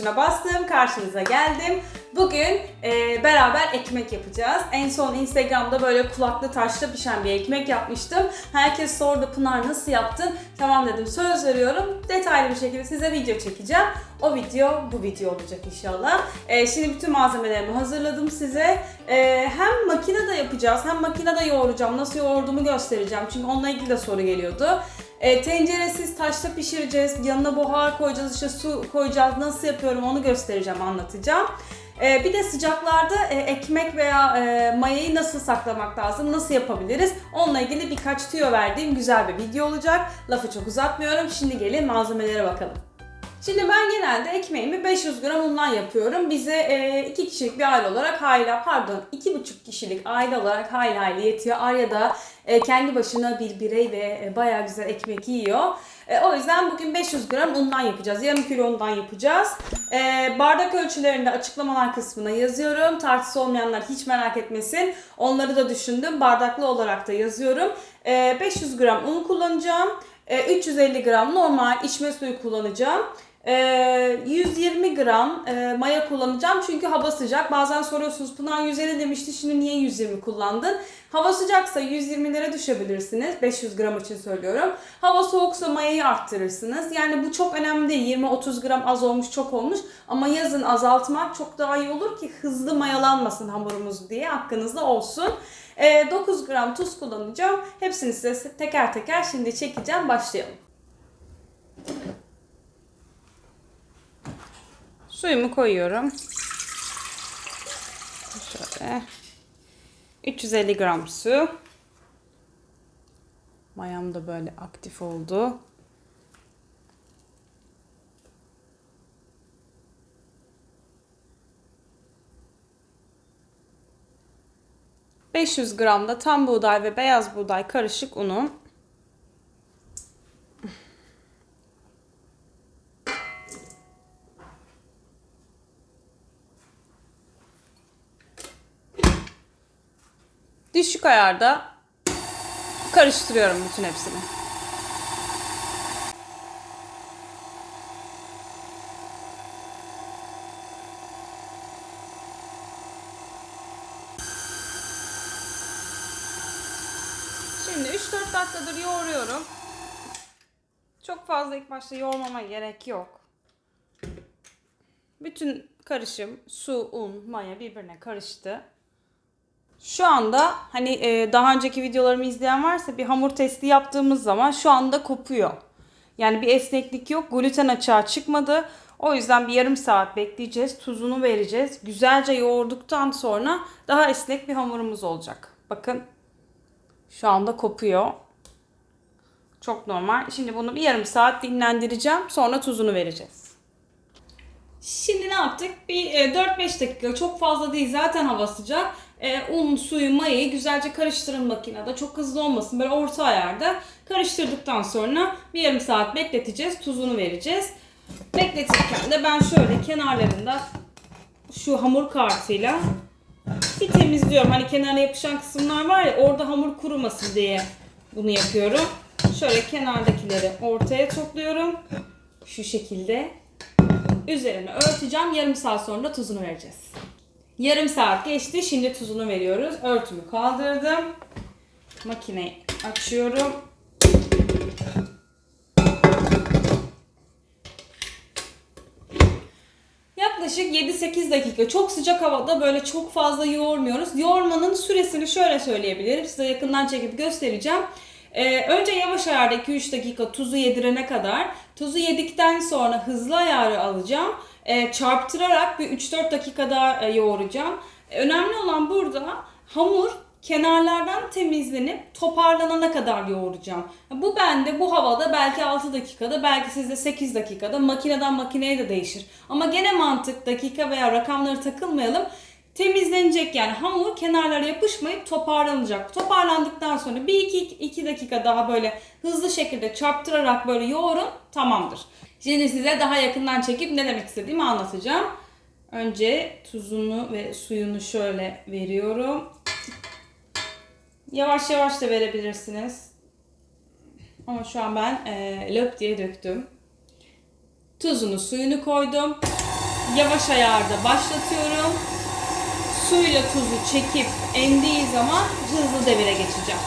Tuşuna bastım, karşınıza geldim. Bugün e, beraber ekmek yapacağız. En son Instagram'da böyle kulaklı taşla pişen bir ekmek yapmıştım. Herkes sordu Pınar nasıl yaptın? Tamam dedim söz veriyorum. Detaylı bir şekilde size video çekeceğim. O video bu video olacak inşallah. E, şimdi bütün malzemelerimi hazırladım size. E, hem makinede yapacağız hem makinede yoğuracağım. Nasıl yoğurduğumu göstereceğim. Çünkü onunla ilgili de soru geliyordu. E, tenceresiz taşta pişireceğiz. Yanına buhar koyacağız, işte su koyacağız. Nasıl yapıyorum onu göstereceğim, anlatacağım. E, bir de sıcaklarda e, ekmek veya e, mayayı nasıl saklamak lazım, nasıl yapabiliriz? Onunla ilgili birkaç tüyo verdiğim güzel bir video olacak. Lafı çok uzatmıyorum. Şimdi gelin malzemelere bakalım. Şimdi ben genelde ekmeğimi 500 gram undan yapıyorum. Bize e, iki kişilik bir aile olarak hayla pardon iki buçuk kişilik aile olarak hayli hayli yetiyor. Arya da e, kendi başına bir birey ve e, bayağı güzel ekmek yiyor. E, o yüzden bugün 500 gram undan yapacağız. Yarım kilo undan yapacağız. E, bardak ölçülerini de açıklamalar kısmına yazıyorum. Tartısı olmayanlar hiç merak etmesin. Onları da düşündüm. Bardaklı olarak da yazıyorum. E, 500 gram un kullanacağım. E, 350 gram normal içme suyu kullanacağım. Ee, 120 gram e, maya kullanacağım çünkü hava sıcak. Bazen soruyorsunuz Pınar 150 demişti şimdi niye 120 kullandın? Hava sıcaksa 120'lere düşebilirsiniz. 500 gram için söylüyorum. Hava soğuksa mayayı arttırırsınız. Yani bu çok önemli değil. 20-30 gram az olmuş çok olmuş. Ama yazın azaltmak çok daha iyi olur ki hızlı mayalanmasın hamurumuz diye aklınızda olsun. Ee, 9 gram tuz kullanacağım. Hepsini size teker teker şimdi çekeceğim. Başlayalım. Suyumu koyuyorum. Şöyle. 350 gram su. Mayam da böyle aktif oldu. ...500 gram da tam buğday ve beyaz buğday karışık unu. Düşük ayarda karıştırıyorum bütün hepsini. Şimdi 3-4 dakikadır yoğuruyorum. Çok fazla ilk başta yoğurmama gerek yok. Bütün karışım, su, un, maya birbirine karıştı. Şu anda hani e, daha önceki videolarımı izleyen varsa bir hamur testi yaptığımız zaman şu anda kopuyor. Yani bir esneklik yok. Gluten açığa çıkmadı. O yüzden bir yarım saat bekleyeceğiz. Tuzunu vereceğiz. Güzelce yoğurduktan sonra daha esnek bir hamurumuz olacak. Bakın şu anda kopuyor. Çok normal. Şimdi bunu bir yarım saat dinlendireceğim. Sonra tuzunu vereceğiz. Şimdi ne yaptık? Bir e, 4-5 dakika çok fazla değil zaten hava sıcak. E, un, suyu, mayayı güzelce karıştırın makinede. Çok hızlı olmasın böyle orta ayarda. Karıştırdıktan sonra bir yarım saat bekleteceğiz. Tuzunu vereceğiz. Bekletirken de ben şöyle kenarlarında şu hamur kartıyla bir temizliyorum. Hani kenarına yapışan kısımlar var ya orada hamur kurumasın diye bunu yapıyorum. Şöyle kenardakileri ortaya topluyorum. Şu şekilde. Üzerine örteceğim. Yarım saat sonra tuzunu vereceğiz. Yarım saat geçti. Şimdi tuzunu veriyoruz. Örtümü kaldırdım. Makineyi açıyorum. Yaklaşık 7-8 dakika çok sıcak havada böyle çok fazla yoğurmuyoruz. Yoğurmanın süresini şöyle söyleyebilirim. Size yakından çekip göstereceğim. Ee, önce yavaş ayarda 2-3 dakika tuzu yedirene kadar. Tuzu yedikten sonra hızlı ayarı alacağım. Ee, çarptırarak bir 3-4 dakika daha e, yoğuracağım. Ee, önemli olan burada hamur kenarlardan temizlenip toparlanana kadar yoğuracağım. Bu bende bu havada belki 6 dakikada belki sizde 8 dakikada makineden makineye de değişir. Ama gene mantık dakika veya rakamları takılmayalım. Temizlenecek yani hamur kenarlara yapışmayıp toparlanacak. Toparlandıktan sonra 1-2 dakika daha böyle hızlı şekilde çarptırarak böyle yoğurun tamamdır. Şimdi size daha yakından çekip ne demek istediğimi anlatacağım. Önce tuzunu ve suyunu şöyle veriyorum. Yavaş yavaş da verebilirsiniz. Ama şu an ben e, löp diye döktüm. Tuzunu suyunu koydum. Yavaş ayarda başlatıyorum. Suyla tuzu çekip emdiği zaman hızlı devire geçeceğim.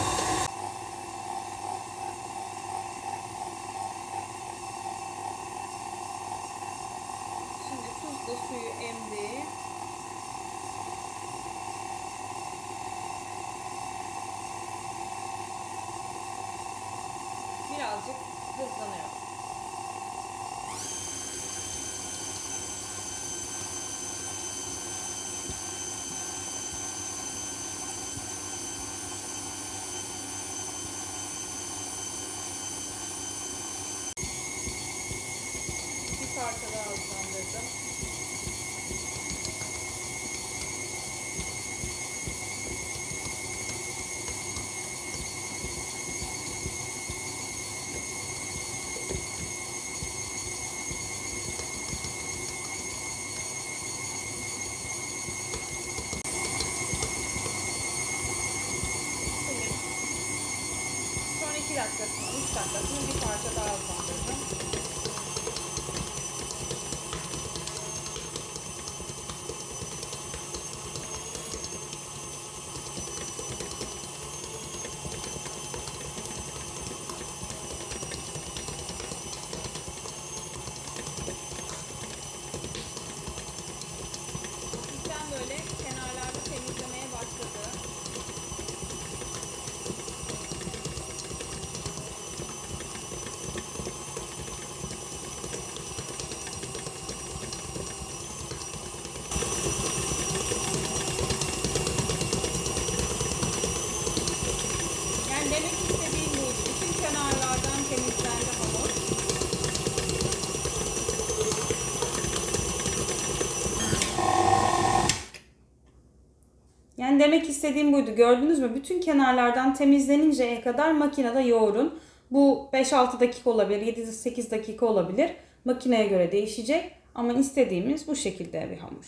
Demek istediğim buydu. Gördünüz mü? Bütün kenarlardan temizleninceye kadar makinede yoğurun. Bu 5-6 dakika olabilir, 7-8 dakika olabilir. Makineye göre değişecek. Ama istediğimiz bu şekilde bir hamur.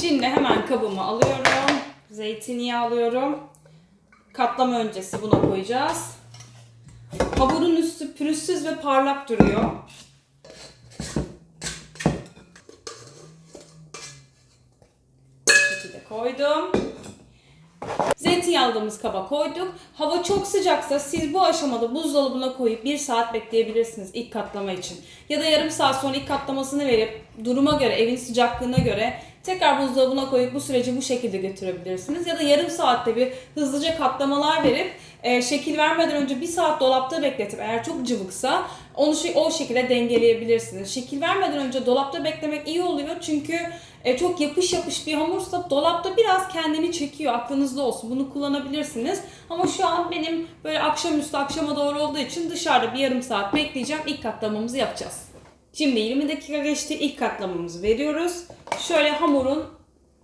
Şimdi hemen kabımı alıyorum. Zeytinyağı alıyorum. Katlama öncesi buna koyacağız. Hamurun üstü pürüzsüz ve parlak duruyor. Bu şekilde koydum. Zeytinyağı aldığımız kaba koyduk. Hava çok sıcaksa siz bu aşamada buzdolabına koyup 1 saat bekleyebilirsiniz ilk katlama için. Ya da yarım saat sonra ilk katlamasını verip duruma göre, evin sıcaklığına göre tekrar buzdolabına koyup bu süreci bu şekilde götürebilirsiniz. Ya da yarım saatte bir hızlıca katlamalar verip e, şekil vermeden önce bir saat dolapta bekletip eğer çok cıvıksa onu şey- o şekilde dengeleyebilirsiniz. Şekil vermeden önce dolapta beklemek iyi oluyor çünkü e, çok yapış yapış bir hamursa dolapta biraz kendini çekiyor. Aklınızda olsun. Bunu kullanabilirsiniz. Ama şu an benim böyle akşamüstü akşama doğru olduğu için dışarıda bir yarım saat bekleyeceğim. İlk katlamamızı yapacağız. Şimdi 20 dakika geçti. İlk katlamamızı veriyoruz. Şöyle hamurun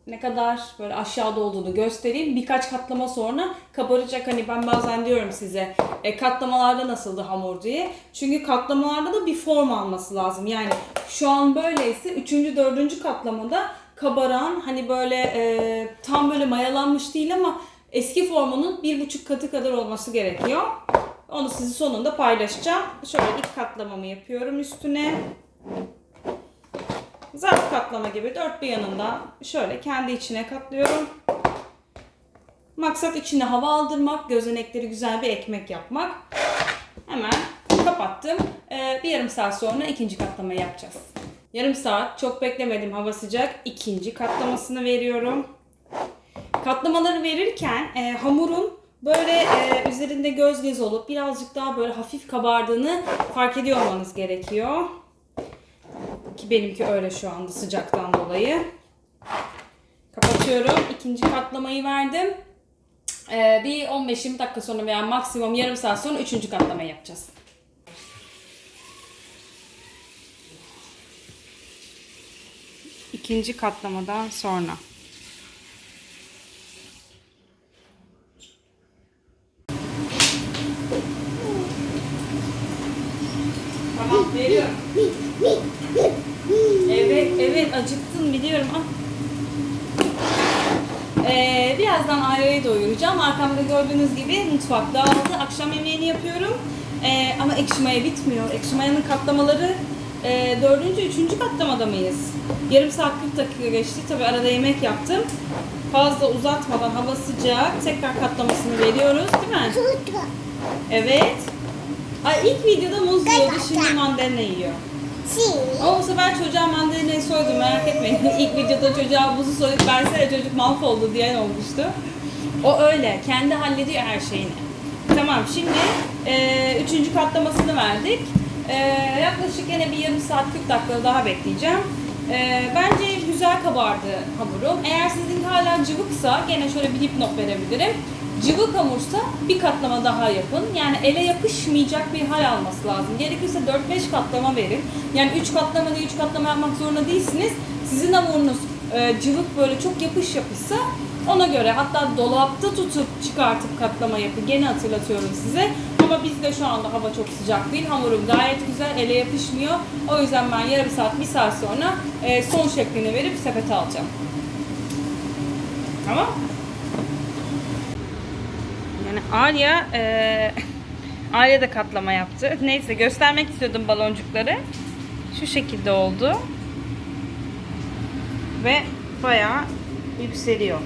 ne kadar böyle aşağıda olduğunu göstereyim. Birkaç katlama sonra kabaracak. Hani ben bazen diyorum size e, katlamalarda nasıldı hamur diye. Çünkü katlamalarda da bir form alması lazım. Yani şu an böyleyse 3. 4. katlamada kabaran hani böyle e, tam böyle mayalanmış değil ama eski formunun bir buçuk katı kadar olması gerekiyor. Onu sizi sonunda paylaşacağım. Şöyle ilk katlamamı yapıyorum üstüne. Zarf katlama gibi dört bir yanından şöyle kendi içine katlıyorum. Maksat içine hava aldırmak, gözenekleri güzel bir ekmek yapmak. Hemen kapattım. Ee, bir yarım saat sonra ikinci katlamayı yapacağız. Yarım saat çok beklemedim hava sıcak. İkinci katlamasını veriyorum. Katlamaları verirken e, hamurun böyle e, üzerinde göz göz olup birazcık daha böyle hafif kabardığını fark ediyor olmanız gerekiyor. Ki benimki öyle şu anda sıcaktan dolayı. Kapatıyorum. İkinci katlamayı verdim. Ee, bir 15-20 dakika sonra veya maksimum yarım saat sonra üçüncü katlamayı yapacağız. İkinci katlamadan sonra. Tamam veriyorum. Acıktın biliyorum. Ah. Ee, birazdan Arya'yı doyuracağım. Arkamda gördüğünüz gibi mutfak dağıldı. Akşam yemeğini yapıyorum. Ee, ama ekşi maya bitmiyor. Ekşi mayanın katlamaları e, dördüncü, üçüncü katlamada mıyız? Yarım saat 40 dakika geçti. Tabi arada yemek yaptım. Fazla uzatmadan hava sıcak. Tekrar katlamasını veriyoruz değil mi? Evet. Ay ilk videoda muz yiyordu, şimdi mandalina yiyor. Ama bu sefer çocuğa mandalinayı soydum merak etmeyin. İlk videoda çocuğa muzu soyup versene çocuk mahvoldu diyen olmuştu. O öyle. Kendi hallediyor her şeyini. Tamam şimdi e, üçüncü katlamasını verdik. E, yaklaşık yine bir yarım saat 40 dakika daha bekleyeceğim. E, bence güzel kabardı hamurum. Eğer sizinki hala cıvıksa gene şöyle bir dipnot verebilirim. Cıvık hamursa bir katlama daha yapın. Yani ele yapışmayacak bir hal alması lazım. Gerekirse 4-5 katlama verin. Yani 3 katlama değil 3 katlama yapmak zorunda değilsiniz. Sizin hamurunuz e, cıvık böyle çok yapış yapışsa ona göre hatta dolapta tutup çıkartıp katlama yapın. Gene hatırlatıyorum size. Ama bizde şu anda hava çok sıcak değil. Hamurum gayet güzel, ele yapışmıyor. O yüzden ben yarım saat, bir saat sonra e, son şeklini verip sepete alacağım. Tamam. Yani Arya, e, Arya da katlama yaptı. Neyse göstermek istiyordum baloncukları. Şu şekilde oldu. Ve bayağı yükseliyor.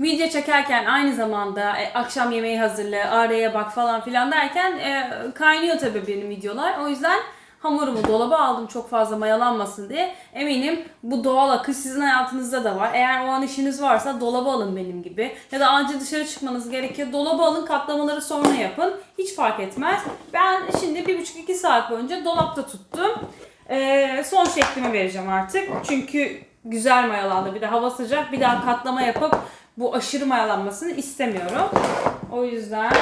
Video çekerken aynı zamanda e, akşam yemeği hazırla, araya bak falan filan derken e, kaynıyor tabii benim videolar. O yüzden hamurumu dolaba aldım çok fazla mayalanmasın diye. Eminim bu doğal akış sizin hayatınızda da var. Eğer o an işiniz varsa dolaba alın benim gibi. Ya da acil dışarı çıkmanız gerekiyor. Dolaba alın katlamaları sonra yapın. Hiç fark etmez. Ben şimdi bir buçuk iki saat boyunca dolapta tuttum. E, son şeklimi vereceğim artık. Çünkü güzel mayalandı. Bir de hava sıcak. Bir daha katlama yapıp bu aşırı mayalanmasını istemiyorum. O yüzden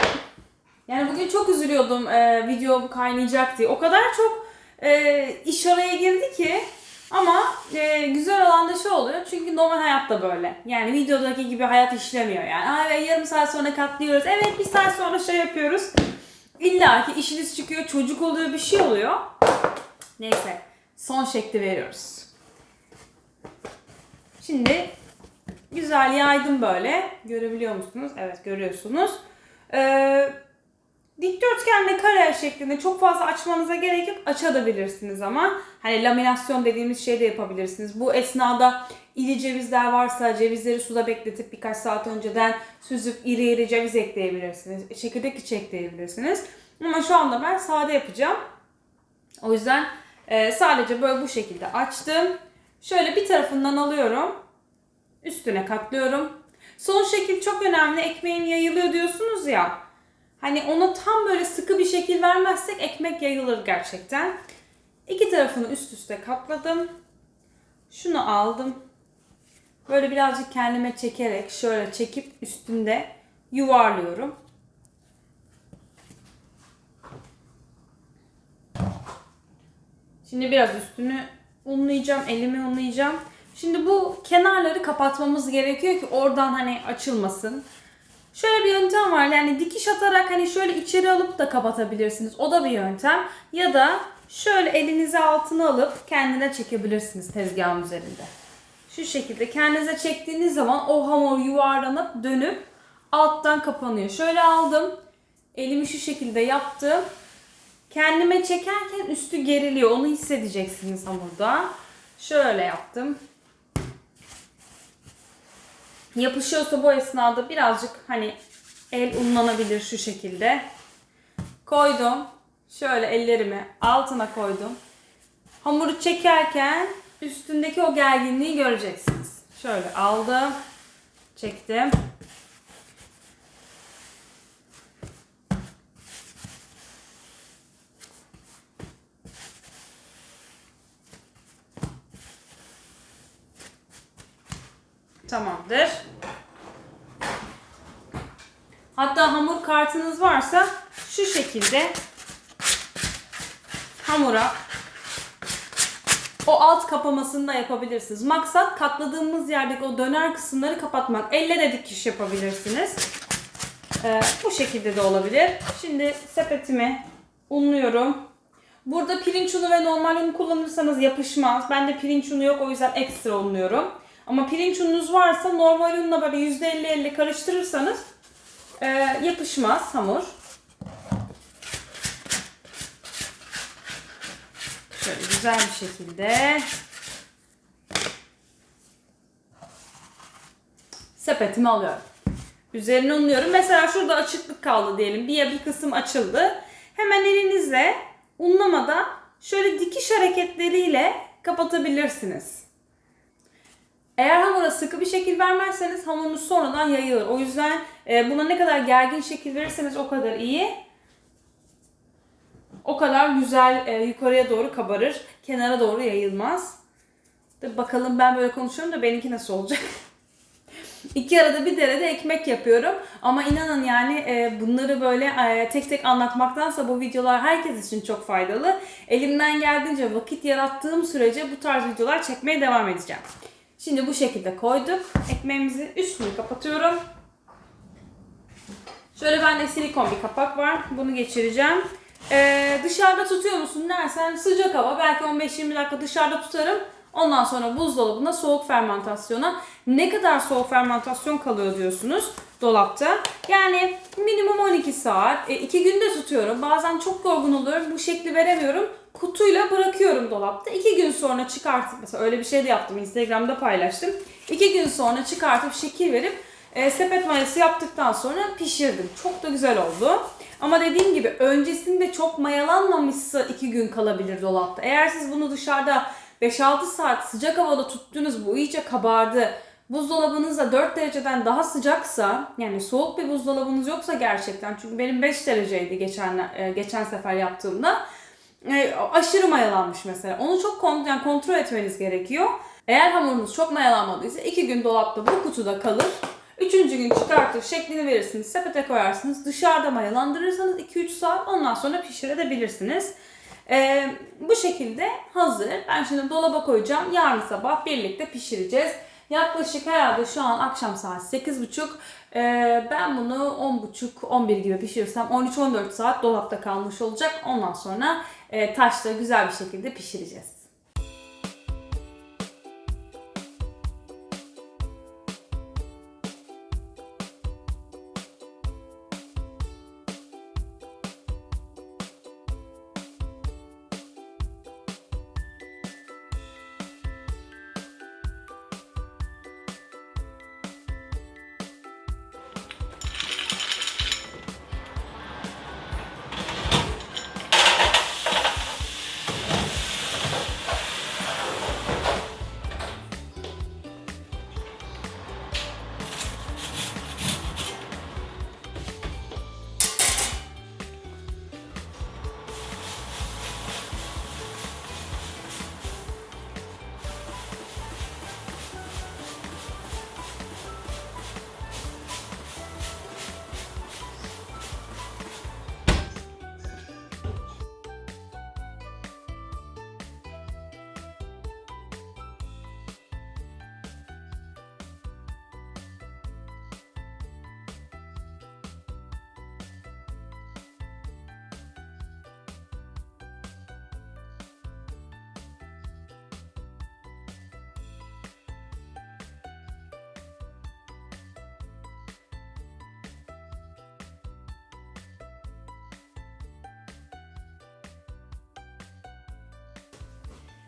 yani bugün çok üzülüyordum e, video kaynayacak diye. O kadar çok e, iş araya girdi ki ama e, güzel olan da şu oluyor çünkü normal hayatta böyle. Yani videodaki gibi hayat işlemiyor yani. Aa, yarım saat sonra katlıyoruz. Evet bir saat sonra şey yapıyoruz. İlla ki işiniz çıkıyor, çocuk oluyor, bir şey oluyor. Neyse son şekli veriyoruz. Şimdi güzel yaydım böyle. Görebiliyor musunuz? Evet görüyorsunuz. Ee, dikdörtgenle kare şeklinde çok fazla açmanıza gerek yok. Açabilirsiniz ama. Hani laminasyon dediğimiz şey de yapabilirsiniz. Bu esnada iri cevizler varsa cevizleri suda bekletip birkaç saat önceden süzüp iri iri ceviz ekleyebilirsiniz. Çekirdek içi ekleyebilirsiniz. Ama şu anda ben sade yapacağım. O yüzden e, sadece böyle bu şekilde açtım. Şöyle bir tarafından alıyorum. Üstüne katlıyorum. Son şekil çok önemli. Ekmeğim yayılıyor diyorsunuz ya. Hani ona tam böyle sıkı bir şekil vermezsek ekmek yayılır gerçekten. İki tarafını üst üste katladım. Şunu aldım. Böyle birazcık kendime çekerek şöyle çekip üstünde yuvarlıyorum. Şimdi biraz üstünü unlayacağım, elimi unlayacağım. Şimdi bu kenarları kapatmamız gerekiyor ki oradan hani açılmasın. Şöyle bir yöntem var. Yani dikiş atarak hani şöyle içeri alıp da kapatabilirsiniz. O da bir yöntem. Ya da şöyle elinizi altına alıp kendine çekebilirsiniz tezgahın üzerinde. Şu şekilde kendinize çektiğiniz zaman o hamur yuvarlanıp dönüp alttan kapanıyor. Şöyle aldım. Elimi şu şekilde yaptım. Kendime çekerken üstü geriliyor. Onu hissedeceksiniz hamurda. Şöyle yaptım. Yapışıyorsa bu esnada birazcık hani el unlanabilir şu şekilde. Koydum. Şöyle ellerimi altına koydum. Hamuru çekerken üstündeki o gerginliği göreceksiniz. Şöyle aldım. Çektim. Tamamdır. Hatta hamur kartınız varsa şu şekilde hamura o alt kapamasını da yapabilirsiniz. Maksat katladığımız yerdeki o döner kısımları kapatmak. Elle de dikiş yapabilirsiniz. Ee, bu şekilde de olabilir. Şimdi sepetimi unluyorum. Burada pirinç unu ve normal un kullanırsanız yapışmaz. Bende pirinç unu yok o yüzden ekstra unluyorum. Ama pirinç ununuz varsa normal unla böyle %50-50 karıştırırsanız e, yapışmaz hamur. Şöyle güzel bir şekilde sepetimi alıyorum. Üzerine unluyorum. Mesela şurada açıklık kaldı diyelim. Bir, bir kısım açıldı. Hemen elinizle unlamadan şöyle dikiş hareketleriyle kapatabilirsiniz. Eğer hamura sıkı bir şekil vermezseniz hamurunuz sonradan yayılır. O yüzden e, buna ne kadar gergin şekil verirseniz o kadar iyi. O kadar güzel e, yukarıya doğru kabarır. Kenara doğru yayılmaz. De bakalım ben böyle konuşuyorum da benimki nasıl olacak? İki arada bir derede ekmek yapıyorum. Ama inanın yani e, bunları böyle e, tek tek anlatmaktansa bu videolar herkes için çok faydalı. Elimden geldiğince vakit yarattığım sürece bu tarz videolar çekmeye devam edeceğim. Şimdi bu şekilde koyduk. Ekmeğimizin üstünü kapatıyorum. Şöyle bende silikon bir kapak var. Bunu geçireceğim. Ee, dışarıda tutuyor musun dersen sıcak hava belki 15-20 dakika dışarıda tutarım. Ondan sonra buzdolabına soğuk fermentasyona. Ne kadar soğuk fermentasyon kalıyor diyorsunuz dolapta. Yani minimum 12 saat. 2 günde tutuyorum. Bazen çok yorgun oluyorum. Bu şekli veremiyorum. Kutuyla bırakıyorum dolapta. 2 gün sonra çıkartıp mesela öyle bir şey de yaptım. Instagram'da paylaştım. 2 gün sonra çıkartıp şekil verip e, sepet mayası yaptıktan sonra pişirdim. Çok da güzel oldu. Ama dediğim gibi öncesinde çok mayalanmamışsa 2 gün kalabilir dolapta. Eğer siz bunu dışarıda 5-6 saat sıcak havada tuttunuz bu iyice kabardı. Buzdolabınız da 4 dereceden daha sıcaksa yani soğuk bir buzdolabınız yoksa gerçekten çünkü benim 5 dereceydi geçen e, geçen sefer yaptığımda e, aşırı mayalanmış mesela. Onu çok kont yani kontrol etmeniz gerekiyor. Eğer hamurunuz çok mayalanmadıysa 2 gün dolapta bu kutuda kalır. Üçüncü gün çıkartır şeklini verirsiniz. Sepete koyarsınız. Dışarıda mayalandırırsanız 2-3 saat ondan sonra pişirebilirsiniz. Ee, bu şekilde hazır. Ben şimdi dolaba koyacağım. Yarın sabah birlikte pişireceğiz. Yaklaşık herhalde şu an akşam saat 8.30. Ee, ben bunu 10.30-11 gibi pişirirsem 13-14 saat dolapta kalmış olacak. Ondan sonra taşta güzel bir şekilde pişireceğiz.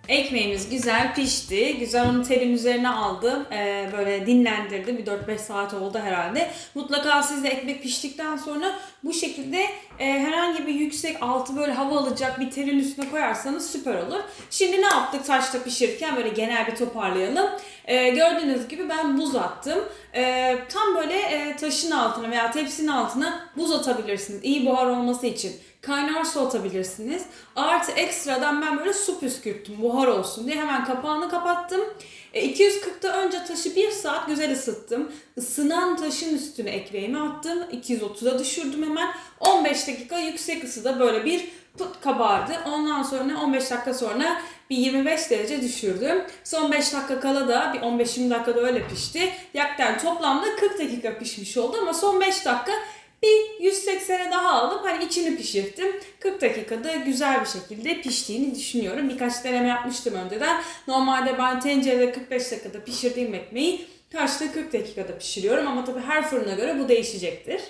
Ekmeğimiz güzel pişti. Güzel onu terim üzerine aldım. Ee, böyle dinlendirdim. Bir 4-5 saat oldu herhalde. Mutlaka siz de ekmek piştikten sonra bu şekilde e, herhangi bir yüksek altı böyle hava alacak bir terin üstüne koyarsanız süper olur. Şimdi ne yaptık taşta pişirirken böyle genel bir toparlayalım. Ee, gördüğünüz gibi ben buz attım. Ee, tam böyle e, taşın altına veya tepsinin altına buz atabilirsiniz. İyi buhar olması için kaynar su atabilirsiniz. Artı ekstradan ben böyle su püskürttüm buhar olsun diye hemen kapağını kapattım. E, 240'ta önce taşı 1 saat güzel ısıttım. Isınan taşın üstüne ekmeğimi attım. 230'a düşürdüm hemen. 15 dakika yüksek ısıda böyle bir pıt kabardı. Ondan sonra 15 dakika sonra bir 25 derece düşürdüm. Son 5 dakika kala da bir 15-20 dakikada öyle pişti. Yaklaşık toplamda 40 dakika pişmiş oldu ama son 5 dakika bir 180'e daha alıp hani içini pişirttim. 40 dakikada güzel bir şekilde piştiğini düşünüyorum. Birkaç deneme yapmıştım önceden. Normalde ben tencerede 45 dakikada pişirdiğim ekmeği taşta 40 dakikada pişiriyorum ama tabii her fırına göre bu değişecektir.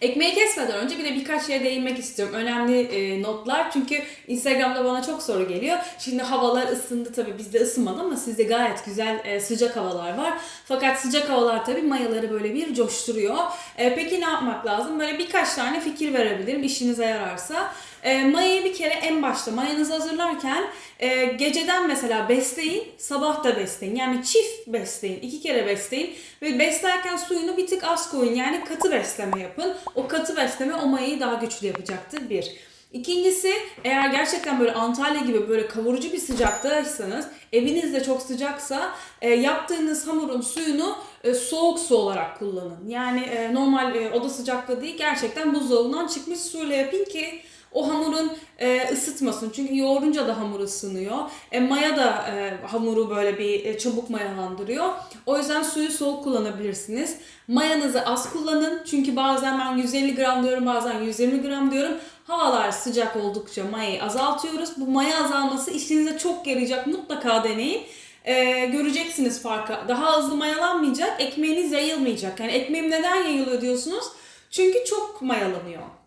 Ekmeği kesmeden önce bir de birkaç şeye değinmek istiyorum. Önemli e, notlar çünkü Instagram'da bana çok soru geliyor. Şimdi havalar ısındı tabii bizde ısınmadı ama sizde gayet güzel e, sıcak havalar var. Fakat sıcak havalar tabii mayaları böyle bir coşturuyor. E, peki ne yapmak lazım? Böyle birkaç tane fikir verebilirim işinize yararsa. E, mayayı bir kere en başta mayanızı hazırlarken e, geceden mesela besleyin, sabah da besleyin. Yani çift besleyin, iki kere besleyin ve beslerken suyunu bir tık az koyun. Yani katı besleme yapın. O katı besleme o mayayı daha güçlü yapacaktır bir. İkincisi eğer gerçekten böyle Antalya gibi böyle kavurucu bir sıcaktaysanız eviniz de çok sıcaksa e, yaptığınız hamurun suyunu e, soğuk su olarak kullanın. Yani e, normal e, oda sıcaklığı değil gerçekten buzdolabından çıkmış suyla yapın ki o hamurun e, ısıtmasın. Çünkü yoğurunca da hamur ısınıyor. E, maya da e, hamuru böyle bir e, çabuk mayalandırıyor. O yüzden suyu soğuk kullanabilirsiniz. Mayanızı az kullanın. Çünkü bazen ben 150 gram diyorum bazen 120 gram diyorum. Havalar sıcak oldukça mayayı azaltıyoruz. Bu maya azalması işinize çok yarayacak. Mutlaka deneyin. E, göreceksiniz farkı. Daha hızlı mayalanmayacak. Ekmeğiniz yayılmayacak. Yani ekmeğim neden yayılıyor diyorsunuz? Çünkü çok mayalanıyor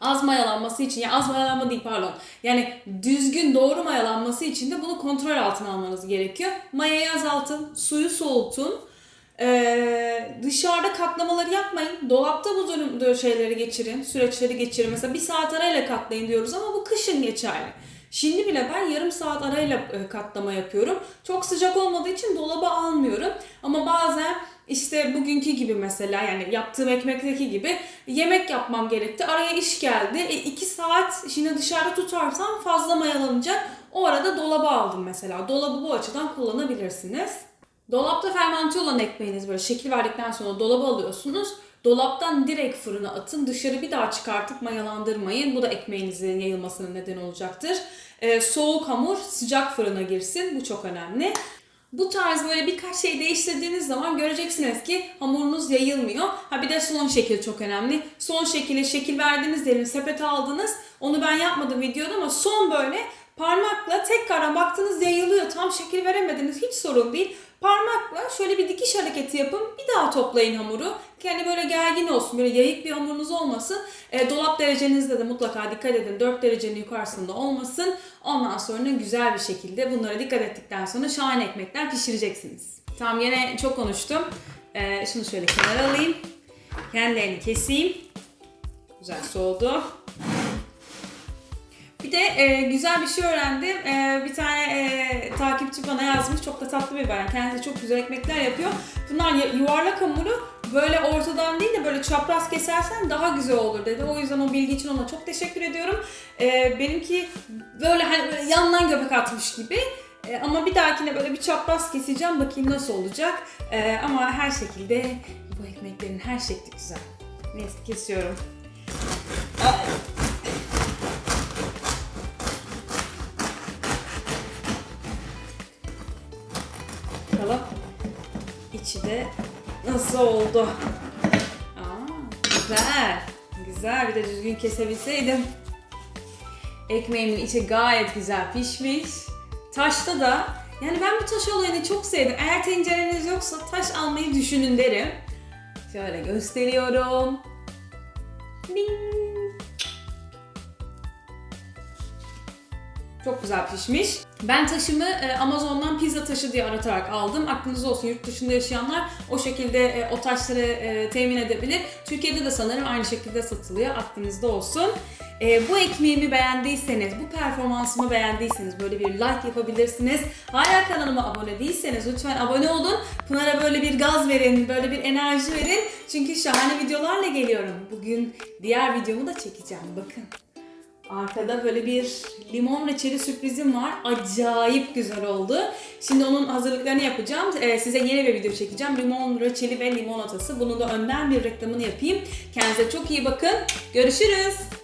az mayalanması için, yani az mayalanma değil pardon. Yani düzgün doğru mayalanması için de bunu kontrol altına almanız gerekiyor. Mayayı azaltın, suyu soğutun. Ee, dışarıda katlamaları yapmayın. Dolapta bu durum şeyleri geçirin, süreçleri geçirin. Mesela bir saat arayla katlayın diyoruz ama bu kışın geçerli. Şimdi bile ben yarım saat arayla e, katlama yapıyorum. Çok sıcak olmadığı için dolaba almıyorum. Ama bazen işte bugünkü gibi mesela yani yaptığım ekmekteki gibi yemek yapmam gerekti. Araya iş geldi. E, iki saat şimdi dışarıda tutarsam fazla mayalanacak. O arada dolaba aldım mesela. Dolabı bu açıdan kullanabilirsiniz. Dolapta fermente olan ekmeğiniz böyle şekil verdikten sonra dolaba alıyorsunuz. Dolaptan direkt fırına atın. Dışarı bir daha çıkartıp mayalandırmayın. Bu da ekmeğinizin yayılmasına neden olacaktır. Ee, soğuk hamur sıcak fırına girsin. Bu çok önemli. Bu tarz böyle birkaç şey değiştirdiğiniz zaman göreceksiniz ki hamurunuz yayılmıyor. Ha bir de son şekil çok önemli. Son şekili şekil verdiğiniz diyelim sepete aldınız. Onu ben yapmadım videoda ama son böyle parmakla tekrardan baktınız yayılıyor. Tam şekil veremediniz hiç sorun değil. Parmakla şöyle bir dikiş hareketi yapın. Bir daha toplayın hamuru. Yani böyle gergin olsun. Böyle yayık bir hamurunuz olmasın. E, dolap derecenizde de mutlaka dikkat edin. 4 derecenin yukarısında olmasın. Ondan sonra güzel bir şekilde bunlara dikkat ettikten sonra şahane ekmekler pişireceksiniz. Tamam yine çok konuştum. E, şunu şöyle kenara alayım. Kendilerini keseyim. Güzel soğudu. Bir de e, güzel bir şey öğrendim. E, bir tane e, takipçi bana yazmış. Çok da tatlı bir bayan. Kendisi çok güzel ekmekler yapıyor. Bunlar yuvarlak hamuru böyle ortadan değil de böyle çapraz kesersen daha güzel olur dedi. O yüzden o bilgi için ona çok teşekkür ediyorum. E, benimki böyle hani böyle yandan göbek atmış gibi. E, ama bir dahakine böyle bir çapraz keseceğim. Bakayım nasıl olacak. E, ama her şekilde bu ekmeklerin her şekli güzel. Neyse kesiyorum. Aa, içi de nasıl oldu. Aa, güzel. Güzel. Bir de düzgün kesebilseydim. Ekmeğimin içi gayet güzel pişmiş. Taşta da yani ben bu taş olayını çok sevdim. Eğer tencereniz yoksa taş almayı düşünün derim. Şöyle gösteriyorum. Ding. Çok güzel pişmiş. Ben taşımı e, Amazon'dan pizza taşı diye aratarak aldım. Aklınızda olsun yurt dışında yaşayanlar o şekilde e, o taşları e, temin edebilir. Türkiye'de de sanırım aynı şekilde satılıyor. Aklınızda olsun. Bu ekmeğimi beğendiyseniz, bu performansımı beğendiyseniz böyle bir like yapabilirsiniz. Hala kanalıma abone değilseniz lütfen abone olun. Pınar'a böyle bir gaz verin, böyle bir enerji verin. Çünkü şahane videolarla geliyorum. Bugün diğer videomu da çekeceğim. Bakın. Arkada böyle bir limon reçeli sürprizim var. Acayip güzel oldu. Şimdi onun hazırlıklarını yapacağım. Ee, size yeni bir video çekeceğim. Limon reçeli ve limonatası. Bunun da önden bir reklamını yapayım. Kendinize çok iyi bakın. Görüşürüz.